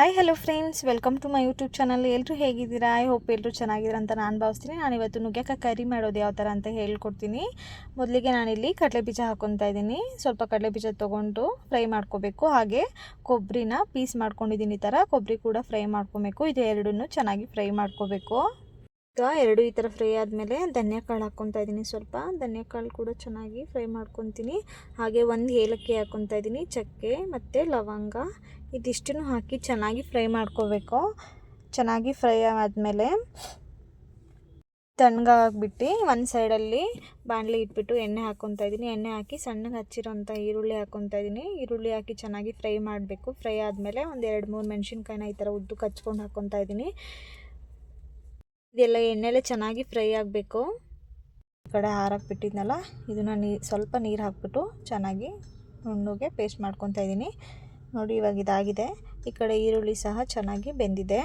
Hi hello friends welcome to my YouTube channel ಎಲ್ಲರೂ ಹೇಗಿದ್ದೀರಾ? I hope ಎಲ್ಲರೂ ಚೆನ್ನಾಗಿದ್ದೀರಾ ಅಂತ ನಾನು ಭಾವಿಸ್ತೀನಿ. ನಾನು ಇವತ್ತು ನುಗ್ಗೆಕಾಯಿ ಕರಿ ಮಾಡೋದು ಯಾವ ಥರ ಅಂತ ಹೇಳ್ಕೊಡ್ತೀನಿ. ಮೊದಲಿಗೆ ನಾನಿಲ್ಲಿ ಕಡಲೆ ಬೀಜ ಹಾಕ್ಕೊತಾ ಇದ್ದೀನಿ. ಸ್ವಲ್ಪ ಕಡಲೆ ಬೀಜ ತೊಗೊಂಡು ಫ್ರೈ ಮಾಡ್ಕೋಬೇಕು. ಹಾಗೆ ಕೊಬ್ಬರಿನ ಪೀಸ್ ಮಾಡ್ಕೊಂಡಿದ್ದೀನಿ ಥರ ಕೊಬ್ಬರಿ ಕೂಡ ಫ್ರೈ ಮಾಡ್ಕೋಬೇಕು. ಇದು ಎರಡನ್ನೂ ಚೆನ್ನಾಗಿ ಫ್ರೈ ಮಾಡ್ಕೋಬೇಕು. ಈಗ ಎರಡು ಈ ಥರ ಫ್ರೈ ಆದಮೇಲೆ ಧನ್ಯಕಾಳು ಹಾಕ್ಕೊತಾ ಇದ್ದೀನಿ ಸ್ವಲ್ಪ. ಧನ್ಯಕಾಳು ಕೂಡ ಚೆನ್ನಾಗಿ ಫ್ರೈ ಮಾಡ್ಕೊತೀನಿ. ಹಾಗೆ ಒಂದು ಏಲಕ್ಕಿ ಹಾಕ್ಕೊತಾ ಇದ್ದೀನಿ, ಚಕ್ಕೆ ಮತ್ತು ಲವಂಗ. ಇದಿಷ್ಟನ್ನು ಹಾಕಿ ಚೆನ್ನಾಗಿ ಫ್ರೈ ಮಾಡ್ಕೋಬೇಕು. ಚೆನ್ನಾಗಿ ಫ್ರೈ ಆದಮೇಲೆ ತಣ್ಣಗಾಗ್ಬಿಟ್ಟು ಒಂದು ಸೈಡಲ್ಲಿ ಬಾಣಲಿ ಇಟ್ಬಿಟ್ಟು ಎಣ್ಣೆ ಹಾಕ್ಕೊತಾ ಇದ್ದೀನಿ. ಎಣ್ಣೆ ಹಾಕಿ ಸಣ್ಣಗೆ ಹಚ್ಚಿರೋಂಥ ಈರುಳ್ಳಿ ಹಾಕ್ಕೊತಾ ಇದ್ದೀನಿ. ಈರುಳ್ಳಿ ಹಾಕಿ ಚೆನ್ನಾಗಿ ಫ್ರೈ ಮಾಡಬೇಕು. ಫ್ರೈ ಆದಮೇಲೆ ಒಂದು ಎರಡು ಮೂರು ಮೆಣಸಿನ್ಕಾಯಿನ ಈ ಥರ ಉದ್ದು ಕಚ್ಕೊಂಡು ಹಾಕ್ಕೊತಾ ಇದ್ದೀನಿ. ಇದೆಲ್ಲ ಎಣ್ಣೆಲೆ ಚೆನ್ನಾಗಿ ಫ್ರೈ ಆಗಬೇಕು. ಈ ಕಡೆ ಹಾರಕ್ಕೆ ಬಿಟ್ಟಿದ್ನಲ್ಲ, ಇದನ್ನು ನೀ, ಸ್ವಲ್ಪ ನೀರು ಹಾಕ್ಬಿಟ್ಟು ಚೆನ್ನಾಗಿ ನುಣ್ಣಗೆ ಪೇಸ್ಟ್ ಮಾಡ್ಕೊತಾ ಇದ್ದೀನಿ ನೋಡಿ ಇವಾಗ ಇದಾಗಿದೆ. ಈ ಕಡೆ ಈರುಳ್ಳಿ ಸಹ ಚೆನ್ನಾಗಿ ಬೆಂದಿದೆ.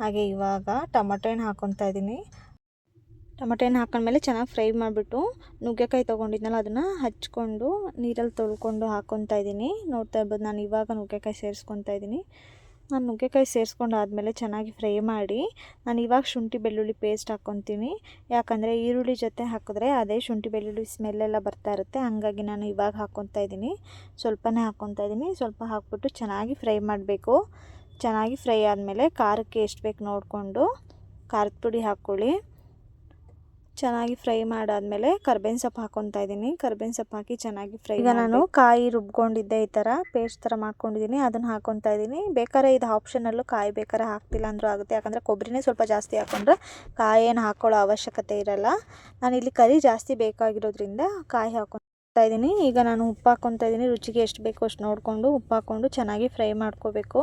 ಹಾಗೆ ಇವಾಗ ಟೊಮಟೊ ಹಣ್ಣು ಹಾಕ್ಕೊತಾ ಇದ್ದೀನಿ ಟೊಮಟೊ ಹಣ್ಣು ಹಾಕೊಂಡ್ಮೇಲೆ ಚೆನ್ನಾಗಿ ಫ್ರೈ ಮಾಡಿಬಿಟ್ಟು ನುಗ್ಗೆಕಾಯಿ ತೊಗೊಂಡಿದ್ನಲ್ಲ, ಅದನ್ನು ಹಚ್ಕೊಂಡು ನೀರಲ್ಲಿ ತೊಳ್ಕೊಂಡು ಹಾಕೊತಾ ಇದ್ದೀನಿ ನೋಡ್ತಾ ಇರ್ಬೋದು, ನಾನು ಇವಾಗ ನುಗ್ಗೆಕಾಯಿ ಸೇರಿಸ್ಕೊತಾ ಇದ್ದೀನಿ ನಾನು ನುಗ್ಗೆಕಾಯಿ ಸೇರಿಸ್ಕೊಂಡು ಆದಮೇಲೆ ಚೆನ್ನಾಗಿ ಫ್ರೈ ಮಾಡಿ, ನಾನು ಇವಾಗ ಶುಂಠಿ ಬೆಳ್ಳುಳ್ಳಿ ಪೇಸ್ಟ್ ಹಾಕ್ಕೊತೀನಿ. ಯಾಕಂದರೆ ಈರುಳ್ಳಿ ಜೊತೆ ಹಾಕಿದ್ರೆ ಅದೇ ಶುಂಠಿ ಬೆಳ್ಳುಳ್ಳಿ ಸ್ಮೆಲ್ಲೆಲ್ಲ ಬರ್ತಾ ಇರುತ್ತೆ. ಹಾಗಾಗಿ ನಾನು ಇವಾಗ ಹಾಕ್ಕೊತಾ ಇದ್ದೀನಿ. ಸ್ವಲ್ಪನೇ ಹಾಕ್ಕೊತಾ ಇದ್ದೀನಿ. ಸ್ವಲ್ಪ ಹಾಕ್ಬಿಟ್ಟು ಚೆನ್ನಾಗಿ ಫ್ರೈ ಮಾಡಬೇಕು. ಚೆನ್ನಾಗಿ ಫ್ರೈ ಆದಮೇಲೆ ಖಾರಕ್ಕೆ ಎಷ್ಟು ಬೇಕು ನೋಡಿಕೊಂಡು ಖಾರದ ಪುಡಿ ಹಾಕ್ಕೊಳ್ಳಿ. ಚೆನ್ನಾಗಿ ಫ್ರೈ ಮಾಡಾದ್ಮೇಲೆ ಕರ್ಬೇವಿನ ಸೊಪ್ಪು ಹಾಕೊತಾ ಇದ್ದೀನಿ. ಕರ್ಬೇವಿನ ಸೊಪ್ಪು ಹಾಕಿ ಚೆನ್ನಾಗಿ ಫ್ರೈ ಈಗ ನಾನು ಕಾಯಿ ರುಬ್ಕೊಂಡಿದ್ದೆ ಈ ಥರ ಪೇಸ್ಟ್ ಥರ ಮಾಡ್ಕೊಂಡಿದ್ದೀನಿ ಅದನ್ನು ಹಾಕೊತಾ ಇದ್ದೀನಿ. ಬೇಕಾದ್ರೆ ಇದು ಆಪ್ಷನಲ್ಲೂ ಕಾಯಿ ಬೇಕಾದ್ರೆ ಹಾಕ್ತಿಲ್ಲ ಅಂದರೂ ಆಗುತ್ತೆ. ಯಾಕಂದರೆ ಕೊಬ್ಬರಿನೇ ಸ್ವಲ್ಪ ಜಾಸ್ತಿ ಹಾಕೊಂಡ್ರೆ ಕಾಯಿ ಏನು ಹಾಕ್ಕೊಳ್ಳೋ ಅವಶ್ಯಕತೆ ಇರಲ್ಲ. ನಾನು ಇಲ್ಲಿ ಕರಿ ಜಾಸ್ತಿ ಬೇಕಾಗಿರೋದ್ರಿಂದ ಕಾಯಿ ಹಾಕ್ಕೊತಾ ಇದ್ದೀನಿ. ಈಗ ನಾನು ಉಪ್ಪು ಹಾಕ್ಕೊತಾ ಇದ್ದೀನಿ. ರುಚಿಗೆ ಎಷ್ಟು ಬೇಕೋ ಅಷ್ಟು ನೋಡಿಕೊಂಡು ಉಪ್ಪು ಹಾಕ್ಕೊಂಡು ಚೆನ್ನಾಗಿ ಫ್ರೈ ಮಾಡ್ಕೋಬೇಕು.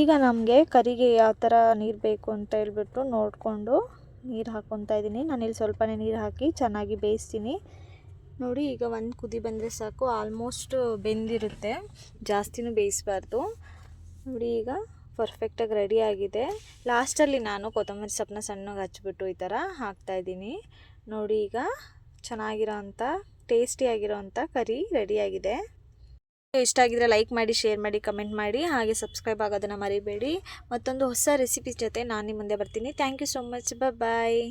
ಈಗ ನಮಗೆ ಕರಿಗೆ ಯಾವ ಥರ ನೀರು ಬೇಕು ಅಂತ ಹೇಳ್ಬಿಟ್ಟು ನೋಡಿಕೊಂಡು ನೀರು ಹಾಕ್ಕೊತಾ ಇದ್ದೀನಿ ನಾನಿಲ್ಲಿ ಸ್ವಲ್ಪನೇ ನೀರು ಹಾಕಿ ಚೆನ್ನಾಗಿ ಬೇಯಿಸ್ತೀನಿ. ನೋಡಿ, ಈಗ ಒಂದು ಕುದಿ ಬಂದರೆ ಸಾಕು. ಆಲ್ಮೋಸ್ಟ್ ಬೆಂದಿರುತ್ತೆ. ಜಾಸ್ತಿನೂ ಬೇಯಿಸಬಾರ್ದು. ನೋಡಿ, ಈಗ ಪರ್ಫೆಕ್ಟಾಗಿ ರೆಡಿ ಆಗಿದೆ. ಲಾಸ್ಟಲ್ಲಿ ನಾನು ಕೊತ್ತಂಬರಿ ಸೊಪ್ಪನ್ನ ಸಣ್ಣಗೆ ಹಚ್ಬಿಟ್ಟು ಈ ಥರ ಹಾಕ್ತಾಯಿದ್ದೀನಿ ನೋಡಿ, ಈಗ ಚೆನ್ನಾಗಿರೋ ಅಂಥ ಟೇಸ್ಟಿಯಾಗಿರೋ ಅಂಥ ಕರಿ ರೆಡಿಯಾಗಿದೆ ಇಷ್ಟ ಆಗಿದ್ರೆ ಲೈಕ್ ಮಾಡಿ ಶೇರ್ ಮಾಡಿ ಕಮೆಂಟ್ ಮಾಡಿ, ಹಾಗೆ ಸಬ್ಸ್ಕ್ರೈಬ್ ಆಗೋದನ್ನು ಮರಿಬೇಡಿ. ಮತ್ತೊಂದು ಹೊಸ ರೆಸಿಪಿ ಜೊತೆ ನಾನು ನಿಮ್ಮ ಮುಂದೆ ಬರ್ತೀನಿ. Thank you so much bye